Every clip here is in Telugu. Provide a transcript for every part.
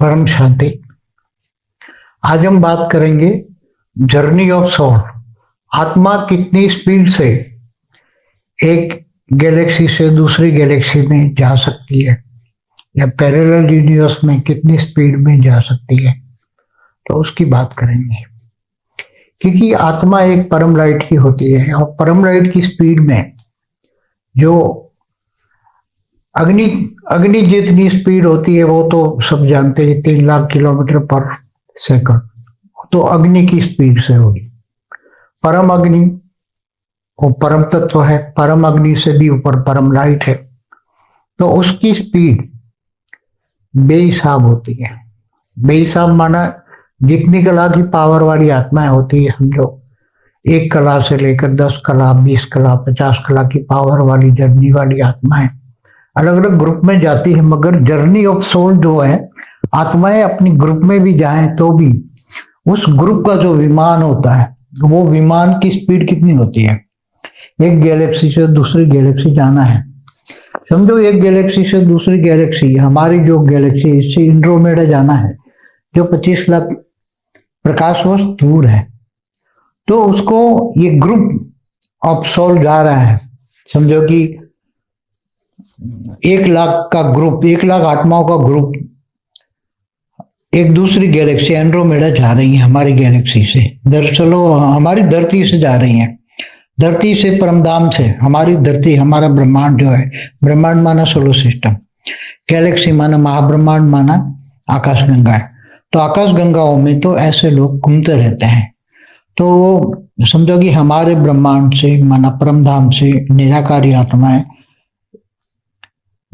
परम शांति। आज हम बात करेंगे जर्नी ऑफ़ सोल आत्मा कितनी स्पीड से एक गैलेक्सी से दूसरी गैलेक्सी में जा सकती है? या पैरेलल यूनिवर्स में कितनी स्पीड में जा सकती है? तो उसकी बात करेंगे। क्योंकि आत्मा एक परम लाइट की होती है और परम लाइट की स्पीड में जो अग्नि अग्नि जितनी स्पीड होती है, वो तो सब जानते हैं, तीन लाख किलोमीटर पर सेकंड तो अग्नि की स्पीड से होगी। परम अग्नि, वो परम तत्व है, परम अग्नि से भी ऊपर परम लाइट है। तो उसकी स्पीड बेहिसाब होती है। बेहिसाब माना जितनी कला की पावर वाली आत्माएँ होती है समझो। एक कला से लेकर दस कला, बीस कला, पचास कला की पावर वाली, जर्नी वाली आत्माएँ। अलग अलग ग्रुप में जाती है, मगर जर्नी ऑफ़ सोल जो है, आत्माएँ अपनी ग्रुप में भी जाए तो भी उस ग्रुप का जो विमान होता है, वो विमान की स्पीड कितनी होती है? एक गैलेक्सी से दूसरी गैलेक्सी जाना है। समझो एक गैलेक्सी से दूसरी गैलेक्सी, हमारी जो गैलेक्सी इससे इंड्रोमेडा जाना है, जो 25 लाख प्रकाश वर्ष दूर है तो उसको ये ग्रुप ऑफ़ सोल जा रहा है। समझो कि एक लाख का ग्रुप, एक लाख आत्माओं का ग्रुप, एक दूसरी गैलेक्सी एंड्रोमेडा जा रही है हमारी गैलेक्सी से। दरअसलो हमारी धरती से जा रही है। धरती से, परमधाम से। हमारी धरती, हमारा ब्रह्मांड जो है, ब्रह्मांड माना सोलर सिस्टम गैलेक्सी माना महाब्रह्मांड, माना आकाश गंगा है। तो आकाश गंगाओं में तो ऐसे लोग घूमते रहते हैं। तो समझो कि हमारे ब्रह्मांड से, माना परमधाम से, निराकारी आत्माएँ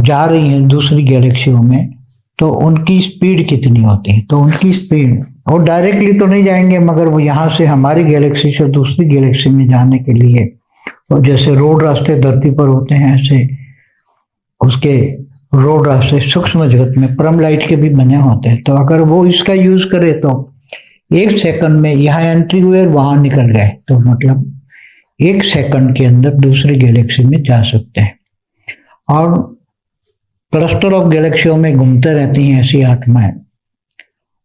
जा रही हैं दूसरी गैलेक्सियों में तो उनकी स्पीड कितनी होती है? तो उनकी स्पीड वो डायरेक्टली तो नहीं जाएँगे, मगर वो यहाँ से हमारी गैलेक्सी से दूसरी गैलेक्सी में जाने के लिए और जैसे रोड रास्ते धरती पर होते हैं, ऐसे उसके रोड रास्ते सूक्ष्म जगत में परम लाइट के भी बने होते हैं। तो अगर वो इसका यूज़ करे तो एक सेकंड में यहाँ एंट्री हुए वहाँ निकल गए तो मतलब एक सेकंड के अंदर दूसरी गैलेक्सी में जा सकते हैं। और क्लस्टर ऑफ़ गैलेक्सियों में घूमते रहती हैं ऐसी आत्माएँ।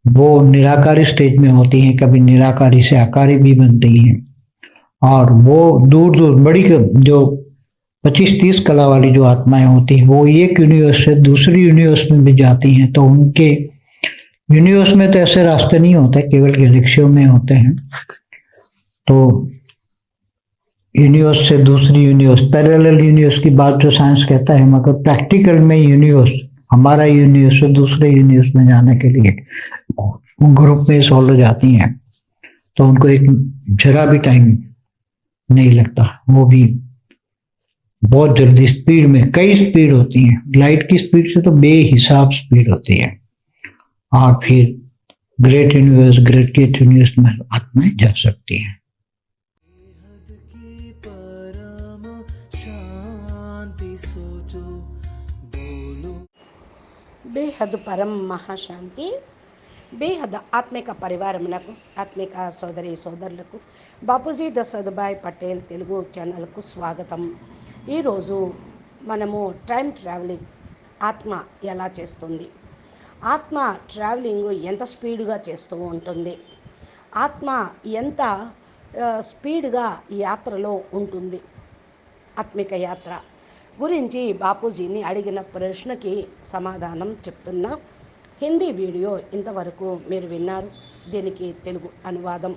वो निराकारी स्टेज में होती हैं, कभी निराकारी से आकारी भी बनती हैं। और वो दूर दूर बड़ी जो पच्चीस तीस कला वाली जो आत्माएँ होती हैं, वो एक यूनिवर्स से दूसरी यूनिवर्स में भी जाती हैं तो उनके यूनिवर्स में तो ऐसे रास्ते नहीं होते, केवल गैलेक्सियों में होते हैं। तो यूनिवर्स से दूसरी यूनिवर्स पैरेलल यूनिवर्स की बात जो साइंस कहता है, मगर प्रैक्टिकल में यूनिवर्स हमारा यूनिवर्स से दूसरे यूनिवर्स में जाने के लिए ग्रुप में सॉल्व हो जाती हैं तो उनको एक जरा भी टाइम नहीं लगता। वो भी बहुत जल्दी स्पीड में, कई स्पीड होती है। लाइट की स्पीड से तो बेहिसाब स्पीड होती है। और फिर ग्रेट यूनिवर्स ग्रेट यूनिवर्स में आत्माएँ जा सकती हैं। బేహద్ పరం మహాశాంతి బేహద్ ఆత్మిక పరివారమునకు ఆత్మిక సోదరి సోదరులకు బాపూజీ దశరథభాయ్ పటేల్ తెలుగు ఛానల్కు స్వాగతం. ఈరోజు మనము టైం ట్రావెలింగ్ ఆత్మ ఎలా చేస్తుంది? ఆత్మ ట్రావెలింగ్ ఎంత స్పీడ్గా చేస్తూ ఉంటుంది? ఆత్మ ఎంత స్పీడ్గా యాత్రలో ఉంటుంది? ఆత్మిక యాత్ర. గురించి బాపూజీని అడిగిన ప్రశ్నకి సమాధానం చెప్తున్నా హిందీ వీడియో ఇంతవరకు మీరు విన్నారు. దీనికి తెలుగు అనువాదం.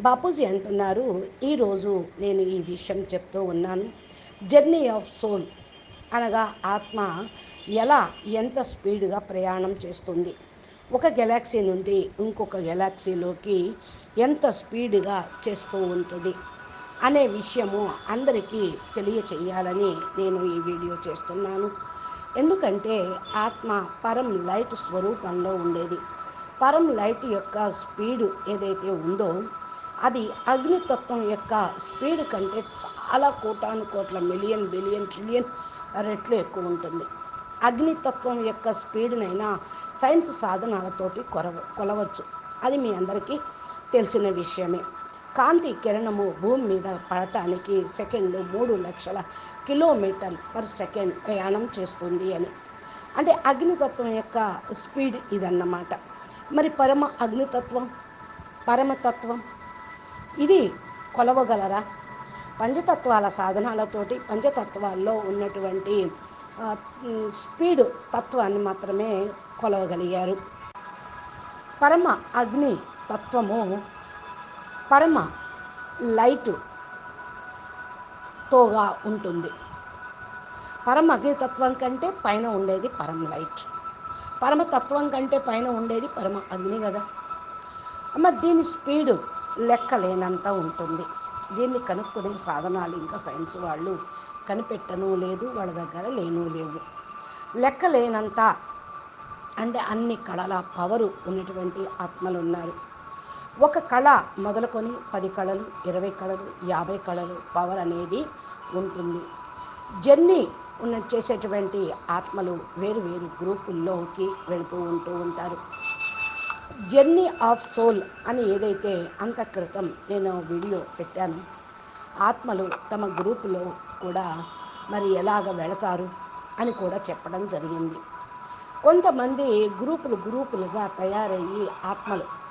బాపూజీ అంటున్నారు ఈరోజు నేను ఈ విషయం చెప్తూ ఉన్నాను. జర్నీ ఆఫ్ సోల్ అనగా ఆత్మ ఎలా ఎంత స్పీడ్గా ప్రయాణం చేస్తుంది? ఒక గెలాక్సీ నుండి ఇంకొక గెలాక్సీలోకి ఎంత స్పీడ్గా చేస్తూ ఉంటుంది? అనే విషయము అందరికీ తెలియచేయాలని నేను ఈ వీడియో చేస్తున్నాను. ఎందుకంటే ఆత్మ పరం లైట్ స్వరూపంలో ఉండేది. పరం లైట్ యొక్క స్పీడు ఏదైతే ఉందో అది అగ్నితత్వం యొక్క స్పీడ్ కంటే చాలా కోటాను కోట్ల మిలియన్ బిలియన్ ట్రిలియన్ రెట్లు ఎక్కువ ఉంటుంది. అగ్నితత్వం యొక్క స్పీడ్నైనా సైన్స్ సాధనాలతోటి కొరవ కొలవచ్చు. అది మీ అందరికీ తెలిసిన విషయమే. కాంతి కిరణము భూమి మీద పడటానికి సెకండ్ మూడు లక్షల కిలోమీటర్ పర్ సెకండ్ ప్రయాణం చేస్తుంది అని. అంటే అగ్నితత్వం యొక్క స్పీడ్ ఇదన్నమాట. మరి పరమ అగ్నితత్వం పరమతత్వం ఇది కొలవగలరా? పంచతత్వాల సాధనాలతోటి పంచతత్వాల్లో ఉన్నటువంటి స్పీడ్ తత్వాన్ని మాత్రమే కొలవగలిగారు. పరమ అగ్ని తత్వము పరమ లైట్ తోగా ఉంటుంది. పరమ అగ్నితత్వం కంటే పైన ఉండేది పరమ లైట్. పరమతత్వం కంటే పైన ఉండేది పరమ అగ్ని కదా. మరి దీని స్పీడు లెక్కలేనంత ఉంటుంది. దీన్ని కనుక్కునే సాధనాలు ఇంకా సైన్స్ వాళ్ళు కనిపెట్టను లేదు వాళ్ళ దగ్గర లేను లేవు. లెక్కలేనంత అంటే అన్ని కళల పవరు ఉన్నటువంటి ఆత్మలు ఉన్నారు. ఒక కళ మొదలుకొని పది కళలు ఇరవై కళలు యాభై కళలు పవర్ అనేది ఉంటుంది. జర్నీ ఉన్న చేసేటువంటి ఆత్మలు వేరు వేరు గ్రూపుల్లోకి వెళుతూ ఉంటూ ఉంటారు. జర్నీ ఆఫ్ సోల్ అని ఏదైతే అంత క్రితం నేను వీడియో పెట్టాను ఆత్మలు తమ గ్రూపులో కూడా మరి ఎలాగ వెళతారు అని కూడా చెప్పడం జరిగింది. కొంతమంది గ్రూపులు గ్రూపులుగా తయారయ్యి ఆత్మలు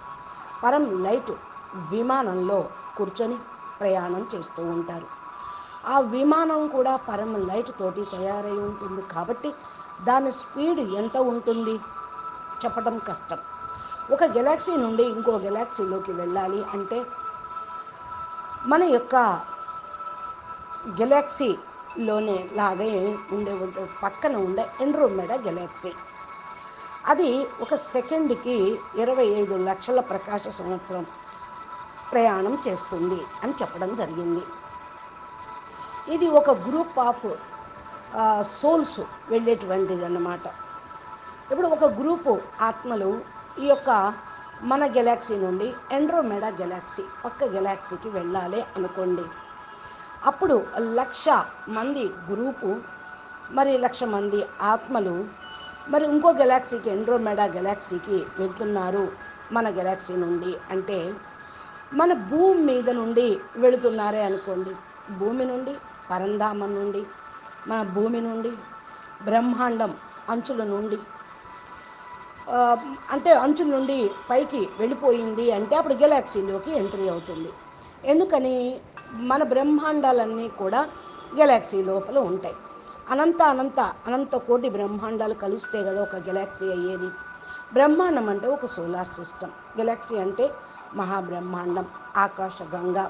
పరం లైట్ విమానంలో కూర్చొని ప్రయాణం చేస్తూ ఉంటారు. ఆ విమానం కూడా పరం లైట్ తోటి తయారై ఉంటుంది కాబట్టి దాని స్పీడ్ ఎంత ఉంటుంది? చెప్పడం కష్టం. ఒక గెలాక్సీ నుండి ఇంకో గెలాక్సీలోకి వెళ్ళాలి అంటే మన యొక్క గెలాక్సీలోనే లాగే ఉండే ఉండే పక్కన ఉండే ఎండ్రోమెడా గెలాక్సీ. అది ఒక సెకండ్కి ఇరవై ఐదు లక్షల ప్రకాశ సంవత్సరం ప్రయాణం చేస్తుంది అని చెప్పడం జరిగింది. ఇది ఒక గ్రూప్ ఆఫ్ సోల్స్ వెళ్ళేటువంటిది అన్నమాట ఇప్పుడు ఒక గ్రూపు ఆత్మలు ఈ యొక్క మన గెలాక్సీ నుండి ఎండ్రోమెడా గెలాక్సీ పక్క గెలాక్సీకి వెళ్ళాలి అనుకోండి. అప్పుడు లక్ష మంది గ్రూపు మరి లక్ష మంది ఆత్మలు మరి ఇంకో గెలాక్సీకి ఎండ్రోమెడా గెలాక్సీకి వెళ్తున్నారు మన గెలాక్సీ నుండి అంటే మన భూమి మీద నుండి వెళుతున్నారే అనుకోండి. భూమి నుండి పరంధామం నుండి మన భూమి నుండి బ్రహ్మాండం అంచుల నుండి. అంటే అంచుల నుండి పైకి వెళ్ళిపోయింది అంటే అప్పుడు గెలాక్సీలోకి ఎంట్రీ అవుతుంది. ఎందుకని? మన బ్రహ్మాండాలన్నీ కూడా గెలాక్సీ లోపల ఉంటాయి. అనంత అనంత అనంత కోటి బ్రహ్మాండాలు కలిస్తే కదా ఒక గెలాక్సీ అయ్యేది. బ్రహ్మాండం అంటే ఒక సోలార్ సిస్టమ్. గెలాక్సీ అంటే మహాబ్రహ్మాండం ఆకాశ గంగ.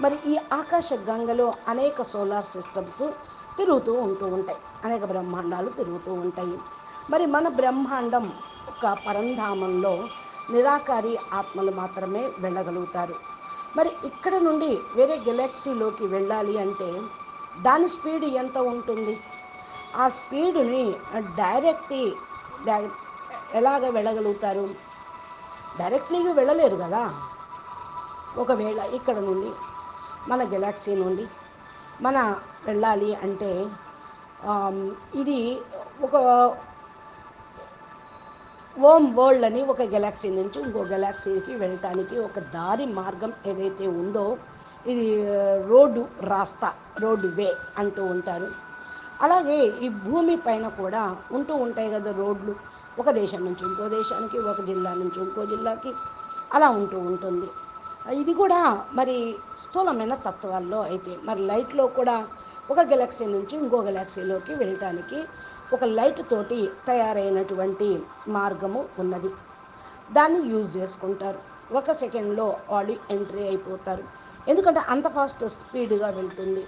మరి ఈ ఆకాశ గంగలో అనేక సోలార్ సిస్టమ్స్ తిరుగుతూ ఉంటూ ఉంటాయి. అనేక బ్రహ్మాండాలు తిరుగుతూ ఉంటాయి. మరి మన బ్రహ్మాండం ఒక పరంధామంలో నిరాకారి ఆత్మలు మాత్రమే వెళ్ళగలుగుతారు. మరి ఇక్కడ నుండి వేరే గెలాక్సీలోకి వెళ్ళాలి అంటే దాని స్పీడ్ ఎంత ఉంటుంది? ఆ స్పీడుని డైరెక్ట్ డై- ఎలాగ వెళ్ళగలుగుతారు? డైరెక్ట్లీగా వెళ్ళలేరు కదా? ఒకవేళ ఇక్కడ నుండి మన గెలాక్సీ నుండి మన వెళ్ళాలి అంటే ఇది ఒక ఓమ్ వరల్డ్ అని ఒక గెలాక్సీ నుంచి ఇంకో గెలాక్సీకి వెళ్ళటానికి ఒక దారి మార్గం ఏదైతే ఉందో ఇది రోడ్డు రాస్తా రోడ్డు వే అంటూ ఉంటారు. అలాగే ఈ భూమి పైన కూడా ఉంటూ ఉంటాయి కదా రోడ్లు. ఒక దేశం నుంచి ఇంకో దేశానికి ఒక జిల్లా నుంచి ఇంకో జిల్లాకి అలా ఉంటూ ఉంటుంది. ఇది కూడా మరి స్థూలమైన తత్వాల్లో అయితే మరి లైట్లో కూడా ఒక గెలాక్సీ నుంచి ఇంకో గెలాక్సీలోకి వెళ్ళటానికి ఒక లైట్ తోటి తయారైనటువంటి మార్గము ఉన్నది. దాన్ని యూజ్ చేసుకుంటారు. ఒక సెకండ్లో వాళ్ళు ఎంట్రీ అయిపోతారు. ఎందుకంటే అంత ఫాస్ట్ స్పీడ్గా వెళ్తుంది.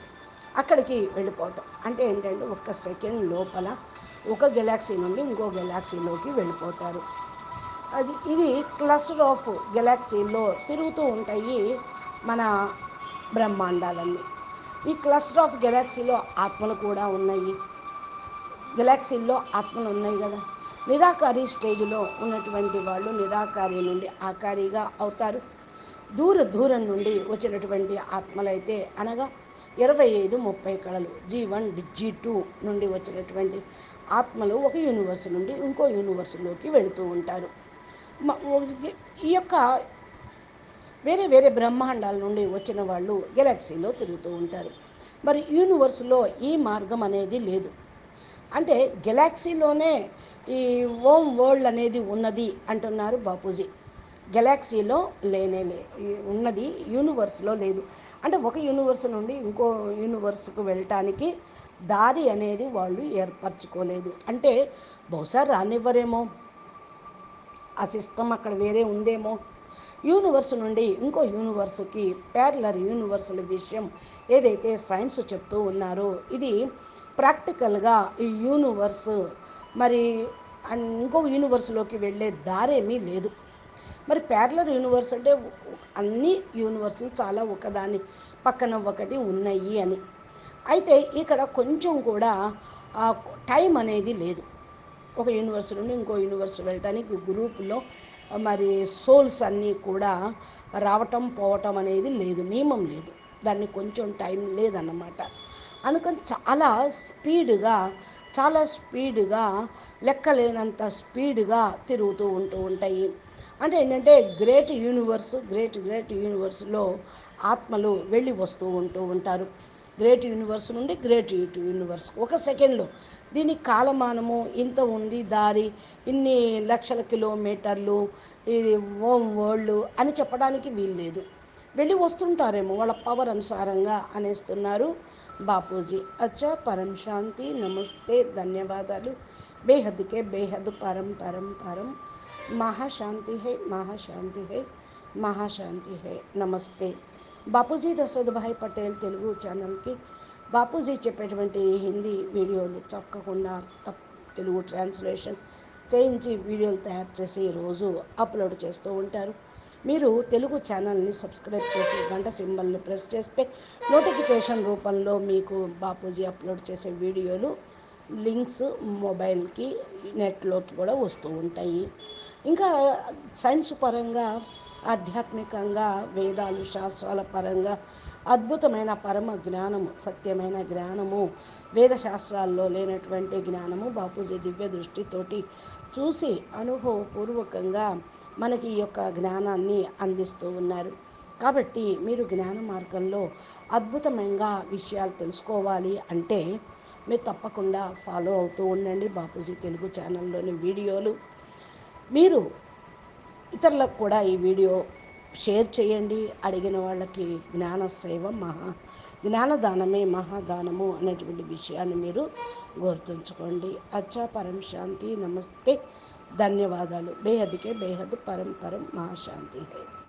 అక్కడికి వెళ్ళిపోవటం. అంటే ఏంటంటే ఒక సెకండ్ లోపల ఒక గెలాక్సీ నుండి ఇంకో గెలాక్సీలోకి వెళ్ళిపోతారు. అది ఇది క్లస్టర్ ఆఫ్ గెలాక్సీలో తిరుగుతూ ఉంటాయి మన బ్రహ్మాండాలన్నీ. ఈ క్లస్టర్ ఆఫ్ గెలాక్సీలో ఆత్మలు కూడా ఉన్నాయి. గెలాక్సీల్లో ఆత్మలు ఉన్నాయి కదా. నిరాకారి స్టేజ్లో ఉన్నటువంటి వాళ్ళు నిరాకారి నుండి ఆకారిగా అవుతారు. దూర దూరం నుండి వచ్చినటువంటి ఆత్మలైతే అనగా ఇరవై ఐదు ముప్పై కళలు జీ వన్ జీ టూ నుండి వచ్చినటువంటి ఆత్మలు ఒక యూనివర్స్ నుండి ఇంకో యూనివర్స్లోకి వెళుతూ ఉంటారు. ఈ యొక్క వేరే వేరే బ్రహ్మాండాల నుండి వచ్చిన వాళ్ళు గెలాక్సీలో తిరుగుతూ ఉంటారు. మరి యూనివర్స్లో ఈ మార్గం అనేది లేదు. అంటే గెలాక్సీలోనే ఈ ఓం వరల్డ్ అనేది ఉన్నది అంటున్నారు బాపూజీ. గెలాక్సీలో లేనే లే ఉన్నది యూనివర్స్లో లేదు. అంటే ఒక యూనివర్స్ నుండి ఇంకో యూనివర్స్కు వెళ్ళటానికి దారి అనేది వాళ్ళు ఏర్పరచుకోలేదు. అంటే బహుశా రానివ్వరేమో ఆ సిస్టమ్ అక్కడ వేరే ఉందేమో. యూనివర్స్ నుండి ఇంకో యూనివర్స్కి ప్యారలర్ యూనివర్సుల విషయం ఏదైతే సైన్స్ చెప్తూ ఉన్నారో ఇది ప్రాక్టికల్గా ఈ యూనివర్స్ మరి ఇంకొక ఇంకో యూనివర్స్లోకి వెళ్ళే దారేమీ లేదు. మరి ప్యారలర్ యూనివర్స్ అంటే అన్ని యూనివర్సులు చాలా ఒకదాని పక్కన ఒకటి ఉన్నాయి అని. అయితే ఇక్కడ కొంచెం కూడా టైం అనేది లేదు. ఒక యూనివర్స్ నుండి ఇంకో యూనివర్స్ వెళ్ళటానికి గ్రూపులో మరి సోల్స్ అన్నీ కూడా రావటం పోవటం అనేది లేదు నియమం లేదు. దాన్ని కొంచెం టైం లేదన్నమాట. అందుకని చాలా స్పీడ్గా చాలా స్పీడ్గా లెక్కలేనంత స్పీడ్గా తిరుగుతూ ఉంటూ ఉంటాయి. అంటే ఏంటంటే గ్రేట్ యూనివర్స్ గ్రేట్ గ్రేట్ యూనివర్స్లో ఆత్మలు వెళ్ళి వస్తూ ఉంటూ ఉంటారు. గ్రేట్ యూనివర్స్ నుండి గ్రేట్ యూనివర్స్. ఒక సెకండ్లో దీని కాలమానము ఇంత ఉంది దారి ఇన్ని లక్షల కిలోమీటర్లు ఇది ఓం వరల్డ్ అని చెప్పడానికి వీల్లేదు. వెళ్ళి వస్తుంటారేమో వాళ్ళ పవర్ అనుసారంగా అనేస్తున్నారు బాపూజీ. అచ్చా పరం శాంతి నమస్తే ధన్యవాదాలు. బేహద్కే బేహద్ పరం పరం పరం. మహాశాంతి హై మహాశాంతి హై మహాశాంతి హై నమస్తే బాపూజీ దశరథభాయ్ పటేల్ తెలుగు ఛానల్కి బాపూజీ చెప్పేటువంటి హిందీ వీడియోలు తప్పకుండా తప్ తెలుగు ట్రాన్స్లేషన్ చేయించి వీడియోలు తయారు చేసి రోజు అప్లోడ్ చేస్తూ ఉంటారు. మీరు తెలుగు ఛానల్ని సబ్స్క్రైబ్ చేసి గంట సింబల్ని ప్రెస్ చేస్తే నోటిఫికేషన్ రూపంలో మీకు బాపూజీ అప్లోడ్ చేసే వీడియోలు లింక్స్ మొబైల్కి నెట్లోకి కూడా వస్తూ ఉంటాయి. ఇంకా సైన్స్ పరంగా ఆధ్యాత్మికంగా వేదాలు శాస్త్రాల పరంగా అద్భుతమైన పరమ జ్ఞానము సత్యమైన జ్ఞానము వేద శాస్త్రాల్లో లేనటువంటి జ్ఞానము బాపూజీ దివ్య దృష్టితోటి చూసి అనుభవపూర్వకంగా మనకి ఈ యొక్క జ్ఞానాన్ని అందిస్తూ ఉన్నారు. కాబట్టి మీరు జ్ఞాన మార్గంలో అద్భుతమైన విషయాలు తెలుసుకోవాలి అంటే మీరు తప్పకుండా ఫాలో అవుతూ ఉండండి బాపూజీ తెలుగు ఛానల్లోని వీడియోలు. మీరు ఇతరులకు కూడా ఈ వీడియో షేర్ చేయండి. అడిగిన వాళ్ళకి జ్ఞాన సేవ మహా జ్ఞానదానమే మహాదానము అనేటువంటి విషయాన్ని మీరు గుర్తుంచుకోండి. అచ్చా పరం శాంతి నమస్తే ధన్యవాదాలు. బేహద్కే బేహద్ పరం పరం మహాశాంతి హై.